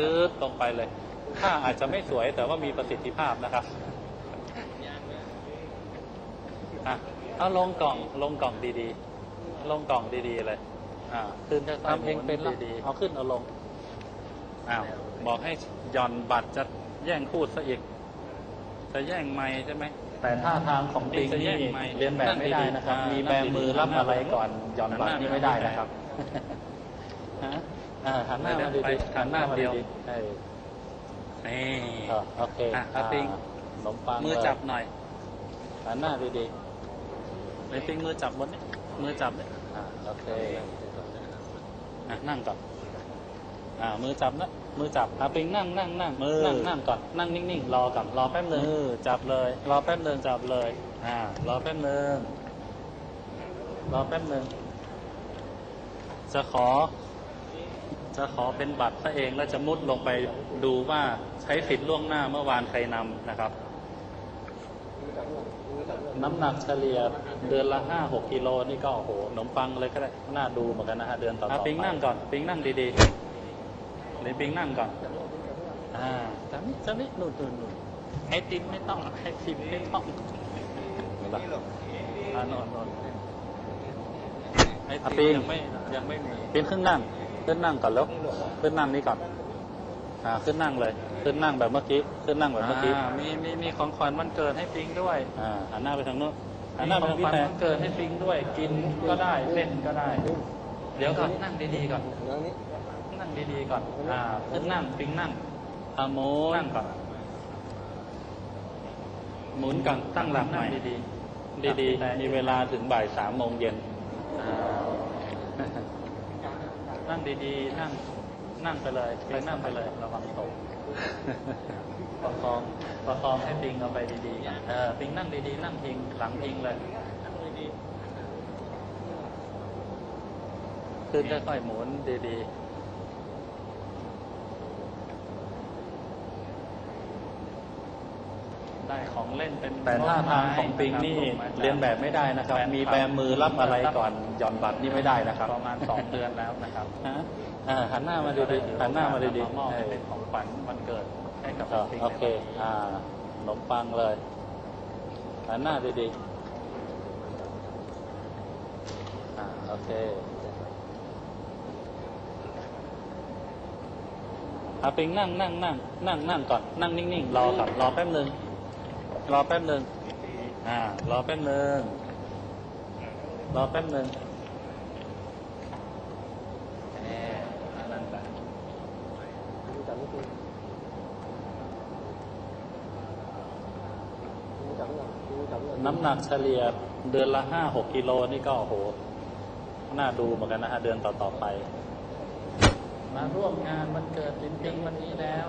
ซื้อตรงไปเลยค่าอาจจะไม่สวยแต่ว่ามีประสิทธิภาพนะครับอะเอาลงกล่องลงกล่องดีๆ ลงกล่องดีๆเลย อ่าขึ้นทำเองเป็นดีๆเอาขึ้นเอาลงอ้าวบอกให้หย่อนบัตรจะแย่งพูดซะอีก จะแย่งไม้ใช่ไหมแต่ท่าทางของปิงจะแย่นี่งไมค์เรียนแบบไม่ได้นะครับนั่งดีๆมีแบมือรับอะไรก่อนหย่อนบัตรนี่ไม่ได้นะครับฮะ อ่าหันหน้ามาดีไปๆหันหน้าเดียวใช่นี่เออโอเคอะอะปิงขนมปังมือจับหน่อยหันหน้าดีในปิงมือจับบนนี้มือจับเนี่ยๆอ่าโอเคอะนั่งก่อนอ่ามือจับนะมือจับอะปิงนั่งนั่งนั่งมือนั่งนั่งก่อนนั่งนิ่งๆรอกับรอแป๊บหนึงมือจับเลย รอแป๊บหนึงจับเลยอ่ารอแป๊บหนึงรอแป๊บหนึงจะขอ จะขอเป็นบัตรซะเองแล้วจะมุดลงไปดูว่าใช้สิทธิ์ล่วงหน้าเมื่อวานใครนำนะครับ น้ำหนักเฉลี่ยเดือนละห้าหกกิโลนี่ก็โอ้โหขนมปังเลยก็ได้น่าดูเหมือนกันนะฮะเดือนต่อๆไปปิงนั่งก่อนปิงนั่งดีๆเลยปิงนั่งก่อนอ่าจำนี้จำนี้นู่นนู่นนู่นไอติมไม่ต้องไอติมไม่ต้องเห็นปะอ่านอนนอนไอติมยังไม่ยังไม่มีปิงขึ้นนั่ง ขึ้นนั่งก่อนแล้วขึ้นนั่งนี้ก่อนอ่าขึ้นนั่งเลย ขึ้นนั่งแบบเมื่อกี้ขึ้นนั่งแบบเมื่อกี้มีมีมีของขวัญวันเกิดให้ปิงด้วยอ่าหันหน้าไปทางโน้นหันหน้าไปทางพี่แต่เกิดให้ปิงด้วย กินก็ได้เล่นก็ได้ เดี๋ยวก่อนนั่งดีๆก่อนนั่งดีๆก่อนอ่าขึ้นนั่งปิงนั่งอาโมนั่งก่อนหมุนก่อนตั้งหลักใหม่ดีๆดีๆมีเวลาถึงบ่ายสามโมงเย็นนั่ง ดีๆ นั่งนั่งไปเลยปิงนั่งไปเลยระวังตกประคองประคองให้ปิงเอาไปดีๆก่อนเออปิงนั่งดีๆ นั่งพิงหลังพิงเลยคือค่อยๆหมุนดีๆ ได้ของเล่นเป็นแต่ท่าทางของปิงนี่เรียนแบบไม่ได้นะครับ มีแบมือรับอะไรก่อนหย่อนบัตรนี่ไม่ได้นะครับ ประมาณสองเดือนแล้วนะครับฮะอ่าหันหน้ามาดีๆหันหน้ามาดีมอบๆให้เอเป็นอของขวัญวันเกิดให้กับเออปิงโอเคอ่าขนมปังเลยหันหน้าดีๆอ่าโอเคอาปิงนั่งนั่งนั่งนั่งนั่งก่อนนั่งนิ่งๆรอก่อนรอแป๊บหนึ่ง รอแป๊บหนึ่งอ่ารอแป๊บหนึ่งรอแป๊บหนึ่งน้ำหนักเฉลี่ยเดือนละห้าหกกิโลนี่ก็โอ้โห น่าดูเหมือนกันนะฮะเดือนต่อ ๆ ไป มาร่วมงานวันเกิดลินปิงวันนี้แล้ว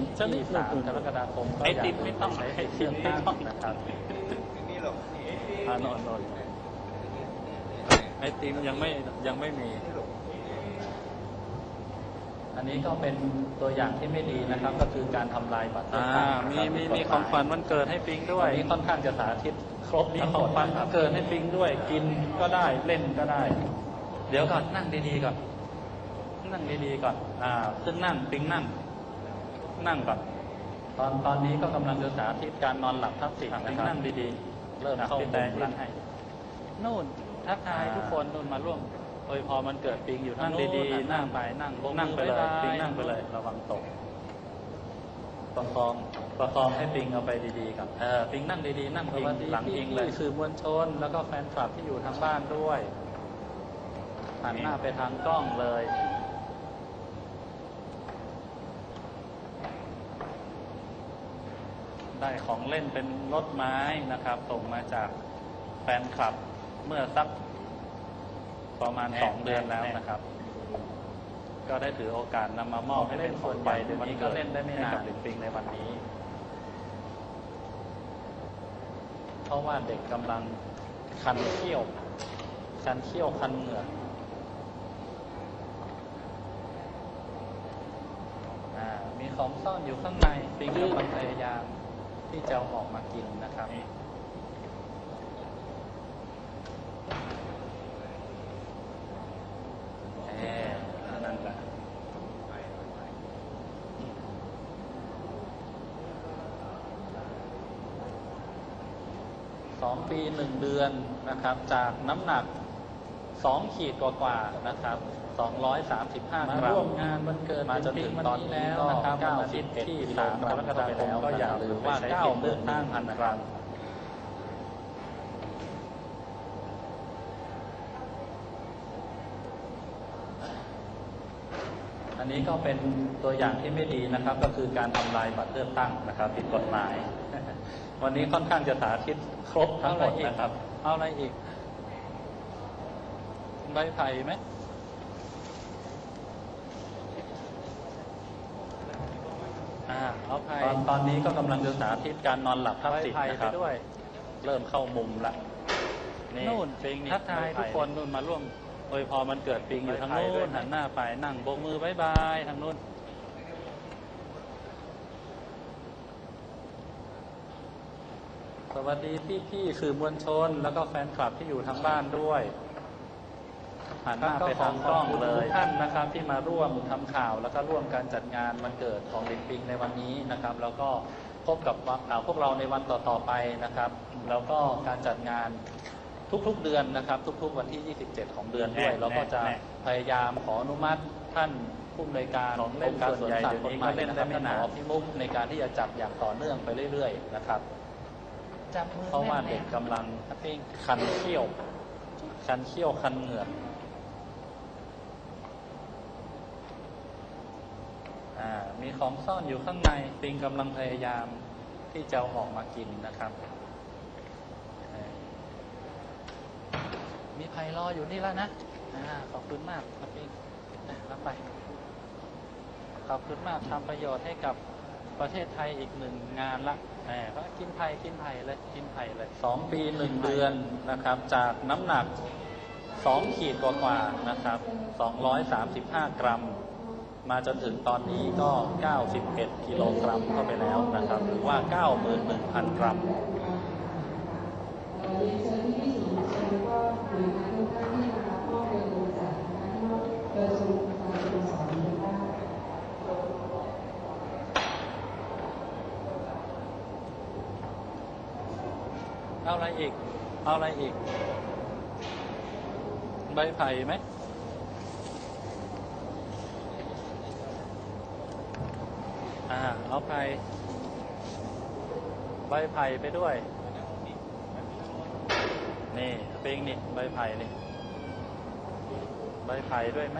นะครับอ่าวันอาทิตย์จะนิที่ดสามหนึ่งกรกฎาคมไอติมไม่ต้องใช้ไอให้ติเชื่มอไม่ตั้งต้องนะครับอ่านอนนอนไอติมยังไม่ยังไม่มี อันนี้ก็เป็นตัวอย่างที่ไม่ดีนะครับ ก็คือการทำลายบัตรเลือกอ่าตั้งมีมีมีของขวัญวันเกิดให้ปิงด้ด้ววยยนี้ค่อนข้างจะสาธิตครบมีทั้งขหมองดขวัญนะควัรับนเกิดให้ปิงด้วย กินก็ได้เล่นก็ได้ เดี๋ยวก่อนนั่งดีๆก่อนนั่งดีๆก่อนอ่าขึ้นนั่งปิงนั่ง นั่งก่อนตอนตอนนี้ก็กำลังจะสาธิตการนอนหลับทับสิทอะธิ์ปินะงครับนั่งดีเริ่มอะเข้าพี่มุแต่มแล้วให้นู่นทักทายอ่าทุกคนนู่นมาร่วมอวยพรมันเกิดปิงอยู่ๆทานั่งงนู้นดีๆนั่นั่งงไปนั่งนั่งไปเลยบ๊าปิงบานั่งไปเลยระวังตกประคองประคองให้ปิงเอาไปดีๆก่อนเออปิงนั่งดีๆ นั่งพิงหลังพิงเลยสื่อมวลชน แล้วก็แฟนคลับที่อยู่ทางบ้านด้วยหันหน้าไปทางกล้องเลย ได้ของเล่นเป็นรถไม้นะครับ ส่งมาจากแฟนคลับเมื่อสักประมาณสองเดือนแล้วนะครับ ก็ได้ถือโอกาสนำมามอบให้เป็นของขวัญเดี๋ยวนี้ก็เล่นได้ไม่นานให้กับลินปิงในวันนี้ เพราะว่าเด็กกำลังคันเขี้ยวคันเขี้ยวคันเหงื่ออ่ามีของซ่อนอยู่ข้างในปิงกำลังพยายาม ที่จะออกมากินนะครับ สองปีหนึ่งเดือนนะครับ จากน้ำหนักสองขีดกว่าๆนะครับ สองร้อยสามสิบห้ากรัมมาร่วมงานวันเกิดมาจนถึงตอนนี้แล้วนะครับเก้าวันอาสิทิบตย์เอ็ดที่กิโลสามกกรัมรกฎาคมก็อย่าลืมว่าเก้าหมื่นหนึ่งพันกรัมอันนี้ก็เป็นตัวอย่างที่ไม่ดีนะครับ ก็คือการทำลายบัตรเลือกตั้งนะครับผิดกฎหมาย วันนี้ค่อนข้างจะสาธิตครบทั้งหมดนะครับ เอาอะไรอีกใบไผ่ไหม อ่าเอาไผ่ตอนตอนนี้ก็กำลังจะสาธิตการนอนหลับทับใบสิทธิ์ไผ่นะไปครับ ด้วย เริ่มเข้ามุมละนู่นปิงนี่ทักทายใบไผ่ทุกคนนู่นมาร่วมอวยพรมันเกิดปิงอยู่ทางใบไผ่ด้นู้วยนไหมหันหน้าไปนั่งโบกมือบายบายทางนู้นสวัสดีพี่ๆสื่อมวลชน แล้วก็แฟนคลับที่อยู่ทางบ้านด้วย หันหน้าไปทางกล้องเลยท่านนะครับที่มาร่วมทำข่าวแล้วก็ร่วมการจัดงานวันเกิดของลินปิงในวันนี้นะครับ แล้วก็พบกับอ่าพวกเราในวันต่อๆไปนะครับ แล้วก็การจัดงานทุกๆเดือนนะครับ ทุกๆวันที่ 27 ของเดือนด้วยแน่เราก็จะแน่พยายามขออนุมัติท่านผู้อำนวยการของเล่นองค์การสวนสัตว์ส่ควนนใหใหญ่ม่เดี๋ยวนี้นะครับก็เล่นได้ไม่ท่านหมนานอพิมุกในการที่จะจับอย่างต่อเนื่องไปเรื่อย ๆ นะครับจับมือเพราะว่าแน่เด็กนกำลังคันเขี้ยวคันเขี้ยวคันเหงือกอ่า มีของซ่อนอยู่ข้างในปิงกำลังพยายามที่จะออกมากินนะครับ มีไผ่รออยู่นี่แล้วนะอ่าขอบคุณมากครับปิงอะรับไป ขอบคุณมากทำประโยชน์ให้กับประเทศไทยอีกหนึ่งงานละแหมก็กินไผ่กินไผ่เลยกินไผ่เลยสองปีหนึ่งเดือนนะครับ จากน้ำหนักสองขีดกว่าๆนะครับสองร้อยสามสิบห้ากรัม มาจนถึงตอนนี้ก็ 91 กิโลกรัมเข้าไปแล้วนะครับ หรือว่า 91,000 กรัมเอาอะไรอีก เอาอะไรอีก ใบไผ่ไหม อ่า เอา ไผ่ใบไผ่ไปด้วย นี่ปิงนี่ใบไผ่นี่ ใบไผ่ด้วยไหม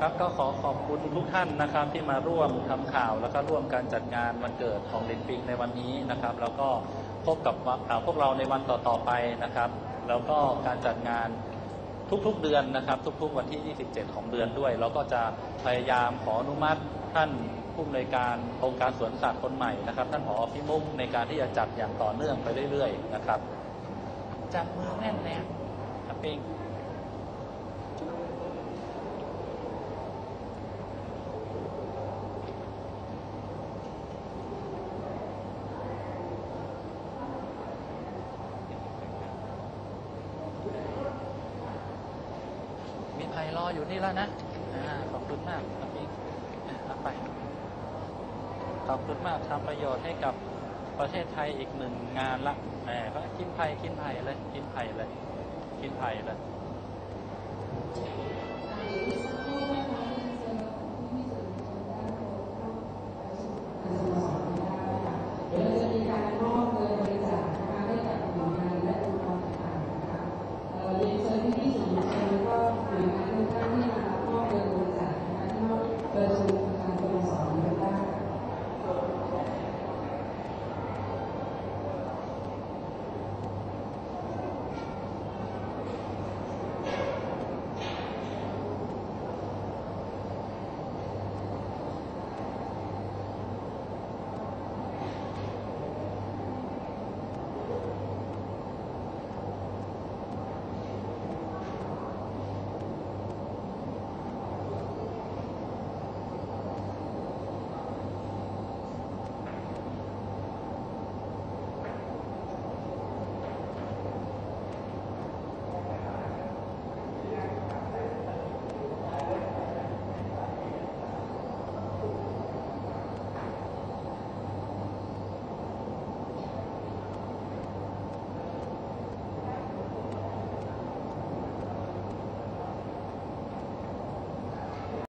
ครับก็ขอขอบคุณทุกท่านนะครับที่มาร่วมทำข่าว แล้วก็ร่วมการจัดงานวันเกิดของลินปิงในวันนี้นะครับ แล้วก็พบกับอ่าพวกเราในวันต่อๆไปนะครับ แล้วก็การจัดงานทุกๆเดือนนะครับ ทุกๆวันที่ 27 ของเดือนด้วย เราก็จะพยายามขออนุมัติท่านผู้อำนวยการองค์การสวนสัตว์คนใหม่นะครับ ท่านผอพิมุกในการที่จะจัดอย่างต่อเนื่องไปเรื่อยๆนะครับจับมือแน่นแน่นครับปิง รออยู่นี่แล้วนะอ่าขอบคุณมากครับพี่รับไปขอบคุณมากทำประโยชน์ให้กับประเทศไทยอีกหนึ่งงานละแหมก็กินไผ่กินไผ่เลย กินไผ่เลย กินไผ่เลย